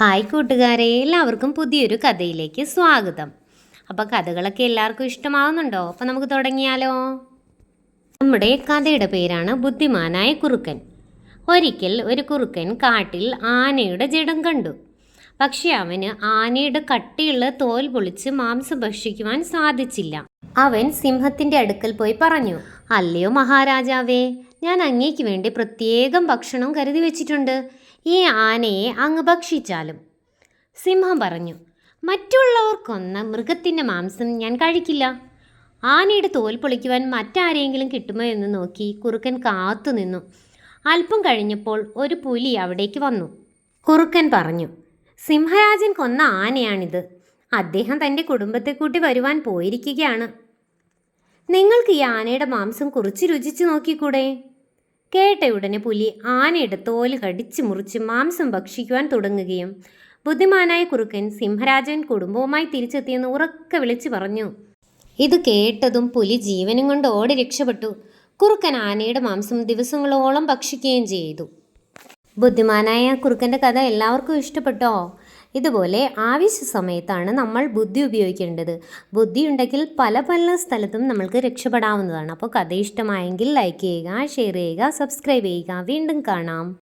Hi കൂട്ടുകാരെ എല്ലാവർക്കും പുതിയൊരു കഥയിലേക്ക് സ്വാഗതം. അപ്പോൾ കഥകളൊക്കെ എല്ലാവർക്കും ഇഷ്ടമാവുന്നുണ്ടോ? അപ്പോൾ നമുക്ക് തുടങ്ങിയാലോ? നമ്മുടെ കഥയുടെ പേരാണ് ബുദ്ധിമാനായ കുറുക്കൻ. ഒരിക്കൽ ഒരു കുറുക്കൻ കാട്ടിൽ ആനയുടെ ജഡം കണ്ടു. പക്ഷെ അവന് ആനയുടെ കട്ടിയുള്ള തോൽ പൊളിച്ച് മാംസം ഭക്ഷിക്കുവാൻ സാധിച്ചില്ല. അവൻ സിംഹത്തിന്റെ അടുക്കൽ പോയി പറഞ്ഞു അല്ലയോ മഹാരാജാവേ ഞാൻ അങ്ങേക്ക് വേണ്ടി പ്രത്യേകം ഭക്ഷണം കരുതി വെച്ചിട്ടുണ്ട്. ഈ ആനയെ അങ്ങ് ഭക്ഷിച്ചാലും? സിംഹം പറഞ്ഞു മറ്റുള്ളവർക്കൊന്ന മൃഗത്തിന്റെ മാംസം ഞാൻ കഴിക്കില്ല. ആനയുടെ തോൽ പൊളിക്കുവാൻ മറ്റാരെങ്കിലും കിട്ടുമോ എന്ന് നോക്കി കുറുക്കൻ കാത്തു നിന്നു. അല്പം കഴിഞ്ഞപ്പോൾ ഒരു പുലി അവിടേക്ക് വന്നു. കുറുക്കൻ പറഞ്ഞു സിംഹരാജൻ കൊന്ന ആനയാണിത്. അദ്ദേഹം തന്റെ കുടുംബത്തെ കൂട്ടി വരുവാൻ പോയിരിക്കുകയാണ്. നിങ്ങൾക്ക് ഈ ആനയുടെ മാംസം കുറിച്ച് രുചിച്ചു നോക്കിക്കൂടെ? കേട്ട ഉടനെ പുലി ആനയുടെ തോൽ കടിച്ചു മുറിച്ച് മാംസം ഭക്ഷിക്കുവാൻ തുടങ്ങുകയും ബുദ്ധിമാനായ കുറുക്കൻ സിംഹരാജൻ കുടുംബവുമായി തിരിച്ചെത്തിയെന്ന് ഉറക്കെ വിളിച്ചു പറഞ്ഞു. ഇത് കേട്ടതും പുലി ജീവനും കൊണ്ട് ഓടി രക്ഷപ്പെട്ടു. കുറുക്കൻ ആനയുടെ മാംസം ദിവസങ്ങളോളം ഭക്ഷിക്കുകയും ചെയ്തു. ബുദ്ധിമാനായ കുറുക്കന്റെ കഥ എല്ലാവർക്കും ഇഷ്ടപ്പെട്ടോ? ഇതുപോലെ ആവശ്യ സമയത്താണ് നമ്മൾ ബുദ്ധി ഉപയോഗിക്കേണ്ടത്. ബുദ്ധി ഉണ്ടെങ്കിൽ പല പല സ്ഥലത്തും നമ്മൾക്ക് രക്ഷപ്പെടാവുന്നതാണ്. അപ്പോൾ കഥ ഇഷ്ടമായെങ്കിൽ ലൈക്ക് ചെയ്യുക ഷെയർ ചെയ്യുക സബ്സ്ക്രൈബ് ചെയ്യുക. വീണ്ടും കാണാം.